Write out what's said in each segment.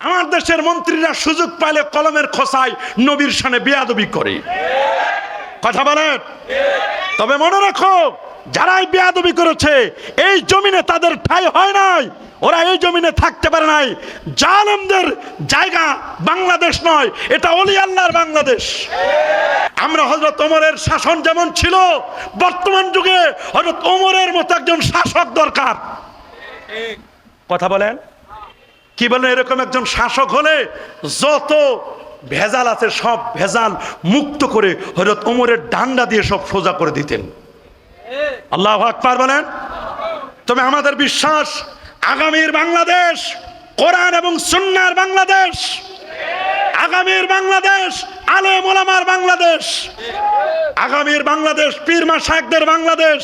আমার দেশের মন্ত্রীরা সুযোগ পাইলে কলমের খোসায় নবীর সামনে বেয়াদবি করে। কথা বলেন? তবে মনে রাখো, যারাই বেয়াদবি করেছে, এই জমিনে তাদের ঠাই হয় নাই, ওরা এই জমিনে থাকতে পারে নাই। জালেমদের জায়গা বাংলাদেশ নয়, এটা অলি আল্লাহর বাংলাদেশ। আমরা হজরত ওমরের শাসন যেমন ছিল, বর্তমান যুগে হজরত ওমরের মতো একজন শাসক দরকার। কথা বলেন? কি বলেন এরকম একজন শাসক হলে যত ভেজাল আছে, সব ভেজাল মুক্ত করে হজরত ওমরের ডান্ডা দিয়ে সব সোজা করে দিতেন। আল্লাহ আকবার বলেন। তবে আমাদের বিশ্বাস, আগামীর বাংলাদেশ, কোরআন এবং সুন্নার বাংলাদেশ, আগামীর বাংলাদেশ আলে মোলামার বাংলাদেশ, আগামীর বাংলাদেশ, পীর মাসাকদের বাংলাদেশ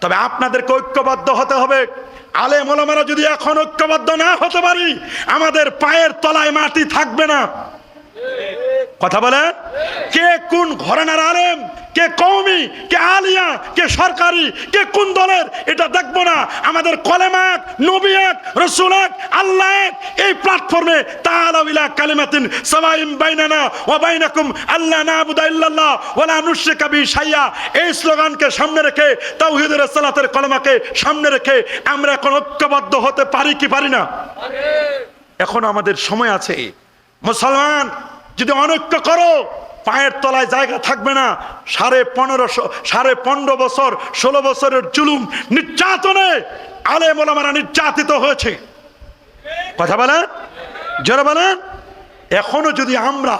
তবে আপনাদেরকে ঐক্যবদ্ধ হতে হবে। আলে মোলামারা যদি এখন ঐক্যবদ্ধ না হতে পারি, আমাদের পায়ের তলায় মাটি থাকবে না। কথা বলে কে কোন ঘরানার আলেম, কে কৌমি কে আলিয়া কে সরকারি কে কোন দলের এটা দেখব না। আমাদের কলেমা এক নবী এক রসুল এক আল্লাহ এক এই প্ল্যাটফর্মে তাআলা ইলা কালিমাতিন সাওয়াইম বাইনানা ওয়া বাইনাকুম আল্লাহ নাবুদা ইল্লাল্লাহ ওয়ালা নুশরিকা বি শাইয়া। এই স্লোগানকে সামনে রেখে তাওহীদের সালাতের কলেমাকে সামনে রেখে আমরা এখন ঐক্যবদ্ধ হতে পারি কি পারি না? এখন আমাদের সময় আছে। মুসলমান যদি অনৈক্য করো পায়ের তলায় জায়গা থাকবে না। সাড়ে পনেরোশো, সাড়ে পনেরো বছর, ষোলো বছরের জুলুম নির্যাতনে আলে মোলামারা নির্যাতিত হয়েছে। কথা বলেন? জোরে বলেন? এখনও যদি আমরা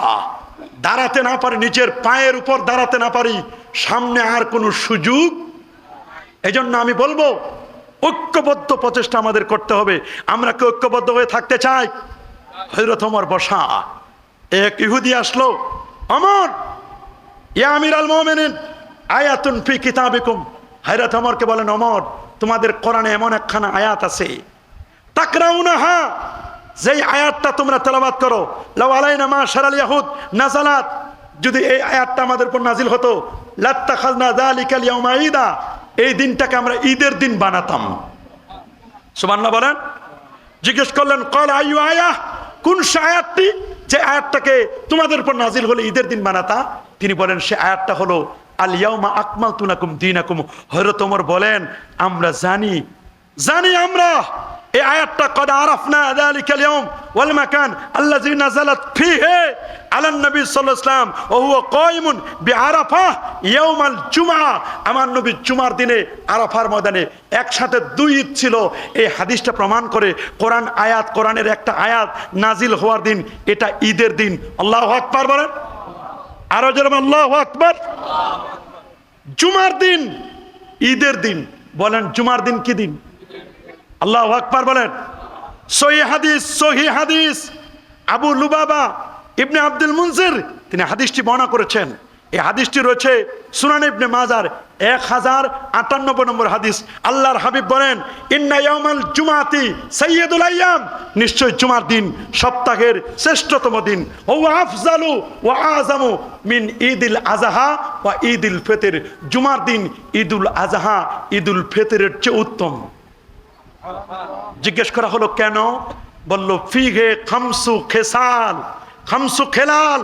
দাঁড়াতে না পারি, নিজের পায়ের উপর দাঁড়াতে না পারি, সামনে আর কোনো সুযোগ? এজন্য আমি বলব, ঐক্যবদ্ধ প্রচেষ্টা আমাদের করতে হবে। আমরা কি ঐক্যবদ্ধ হয়ে থাকতে চাই? হজরত অমর বসা, এক ইহুদি আসলো অমর! ইয়া আমির আল মোমেনিন, আয়াতুন ফি কিতাবিকুম। হজরত অমরকে বলেন, অমর, তোমাদের কোরআনে এমন একখানা আয়াত আছে। তাকরাউনাহা, যেই আয়াতটা তোমরা তেলাবাদ করো। লাউ আলাইনা মা শারাল ইয়াহুদ নাজালাত। যদি এই আয়াতটা আমাদের উপর নাজিল হতো লাত্তা খাজনা যালিকাল ইয়াউমা ঈদা, এই দিনটাকে আমরা ঈদের দিন বানাতাম। সুবহানাল্লাহ বলেন, জিজ্ঞেস করলেন, কল আয়ু আয়া? কোন সে আয়াতটি? যে আয়াতটাকে তোমাদের উপর নাজিল হলে ঈদের দিন বানাতা তিনি বলেন, সে আয়াতটা হলো আলিয়াউমা আকমাল তুনাকুম দিনাকুম। হযরত ওমর বলেন, আমরা জানি জানি আমরা। এই আয়াতটা কদ আরাফনা যালিকাল ইয়াউম ওয়াল মাকান আল্লাযী নাযালাত ফীহি আলান নবী সাল্লাল্লাহু আলাইহি ওয়াসাল্লাম ওয়া হুয়া কায়িমুন বিআরাফা ইয়াউমাল জুমআ। আমার নবী জুমার দিনে আরাফার ময়দানে একসাথে দুই ঈদ ছিল। এই হাদিসটা প্রমাণ করে কোরআন আয়াত, কোরআনের একটা আয়াত নাজিল হওয়ার দিন, এটা ঈদের দিন। আল্লাহু আকবার বলেন। আরও যেরকম আল্লাহু আকবার। জুমার দিন, ঈদের দিন। বলেন, জুমার দিন কি দিন? আল্লাহ আকবার বলেন। সহি হাদিস সহি হাদিস। আবু লুবাবা ইবনে আব্দুল মুনজির, তিনি হাদিসটি বর্ণনা করেছেন। এই হাদিসটি রয়েছে সুনান ইবনে মাজার এক হাজার আটানব্বই নম্বর হাদিস। আল্লাহর হাবিব বলেন, ইন্না ইয়াউমাল জুমাতি সৈয়দুল আয়াম। নিশ্চয় জুমার দিন সপ্তাহের শ্রেষ্ঠতম দিন। ও আফজালু ওয়া আজামু মিন ঈদিল আজহা ওয়া ঈদিল ফিতর। জুমার দিন ঈদুল আজহা ঈদুল ফিতরের চেয়ে উত্তম। জিজ্ঞেস করা হলো, কেন? বলল ফিঘে খামসু খেসাল, খামসু খেলাল,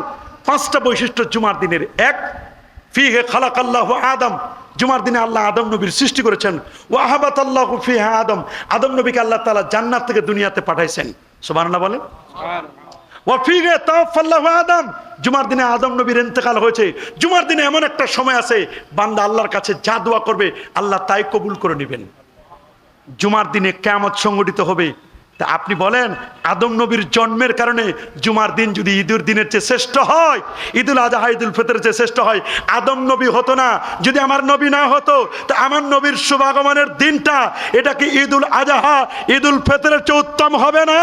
পাঁচটা বৈশিষ্ট্য জুমার দিনের এক, ফিহে খালাক আল্লাহ আদম, জুমার দিনে আল্লাহ আদম নবীর সৃষ্টি করেছেন ও আহাবাত আল্লাহ ফিহা আদম আদম নবীকে আল্লাহ তালা জান্নাত থেকে দুনিয়াতে পাঠাইছেন। সুবহানাল্লাহ বলেন। ওয়াফিগে আদম, জুমার দিনে আদম নবীর ইন্তেকাল হয়েছে, জুমার দিনে এমন একটা সময় আছে, বান্দা আল্লাহর কাছে যা দোয়া করবে, আল্লাহ তাই কবুল করে নেবেন। জুমার দিনে কেমত সংগঠিত হবে। তা আপনি বলেন, আদম নবীর জন্মের কারণে জুমার দিন যদি ঈদুর দিনের চেয়ে শ্রেষ্ঠ হয়, ঈদুল আজহা, ঈদুল ফিতরের চেয়ে শ্রেষ্ঠ হয়, আদম নবী হতো না। যদি আমার নবী না হতো, তা আমার নবীর শুভাগমনের দিনটা এটা কি ঈদুল আজহা, ঈদুল ফিতরের চেয়ে উত্তম হবে না।